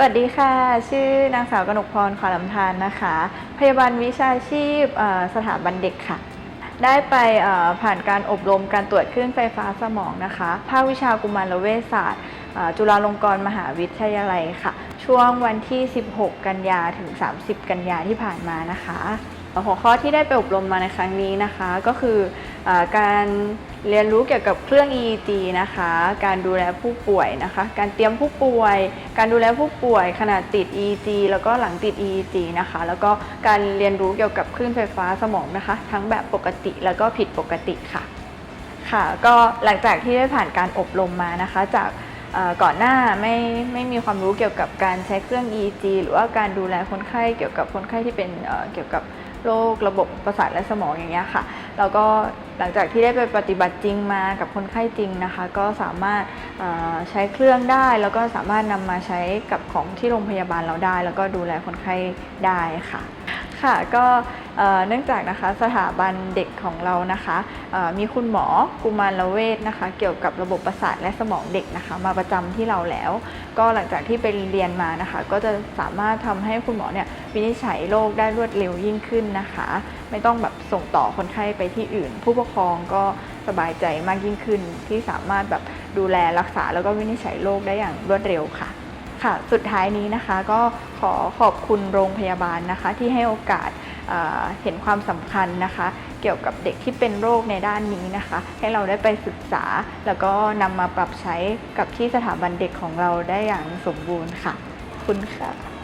สวัสดีค่ะ ชื่อนางสาวกนกพรขอลำทานนะคะ พยาบาลวิชาชีพสถาบันเด็กค่ะ ได้ไปผ่านการอบรมการตรวจคลื่นไฟฟ้าสมองนะคะ ภาควิชากุมารเวชศาสตร์ จุฬาลงกรณ์มหาวิทยาลัยค่ะ ช่วงวันที่ 16 กันยาถึง 30 กันยาที่ผ่านมานะคะ หัวข้อที่ได้ไปอบรมมาในครั้งนี้นะคะ ก็คืออการ เรียนรู้เกี่ยวกับเครื่อง EEG นะคะ การดูแลผู้ป่วยนะคะ การเตรียมผู้ป่วย การดูแลผู้ป่วยขณะติด EEG แล้วก็หลังติด EEG นะคะ แล้วก็การเรียนรู้เกี่ยวกับคลื่นไฟฟ้าสมองนะคะ ทั้งแบบปกติแล้วก็ผิดปกติค่ะ ค่ะ ก็หลังจากที่ได้ผ่านการอบรมมานะคะ จากก่อนหน้าไม่ไม่มีความรู้เกี่ยวกับการใช้เครื่อง EEG หรือว่าการดูแลคนไข้เกี่ยวกับคนไข้ที่เป็นเกี่ยวกับโรคระบบประสาทและสมองอย่างเงี้ยค่ะ แล้วก็หลังจากที่ได้ไปปฏิบัติจริงมากับคนไข้จริงนะคะ ก็สามารถใช้เครื่องได้ แล้วก็สามารถนำมาใช้กับของที่โรงพยาบาลเราได้ แล้วก็ดูแลคนไข้ได้ค่ะ ค่ะก็เนื่องจากนะคะสถาบันเด็กของเรานะคะมีคุณหมอกุมารเวชนะคะ เกี่ยวกับระบบประสาทและสมองเด็กนะคะ มาประจำที่เราแล้ว ก็หลังจากที่ไปเรียนมานะคะ ก็จะสามารถทำให้คุณหมอเนี่ยวินิจฉัยโรคได้รวดเร็วยิ่งขึ้นนะคะ ไม่ต้องแบบส่งต่อคนไข้ไปที่อื่น ผู้ปกครองก็สบายใจมากยิ่งขึ้น ที่สามารถแบบดูแลรักษาแล้วก็วินิจฉัยโรคได้อย่างรวดเร็วค่ะ ค่ะ สุดท้ายนี้นะคะก็ขอขอบคุณโรงพยาบาลนะคะที่ให้โอกาสเห็นความสำคัญนะคะ เกี่ยวกับเด็กที่เป็นโรคในด้านนี้นะคะ ให้เราได้ไปศึกษา แล้วก็นำมาปรับใช้กับที่สถาบันเด็กของเราได้อย่างสมบูรณ์ค่ะ คุณค่ะ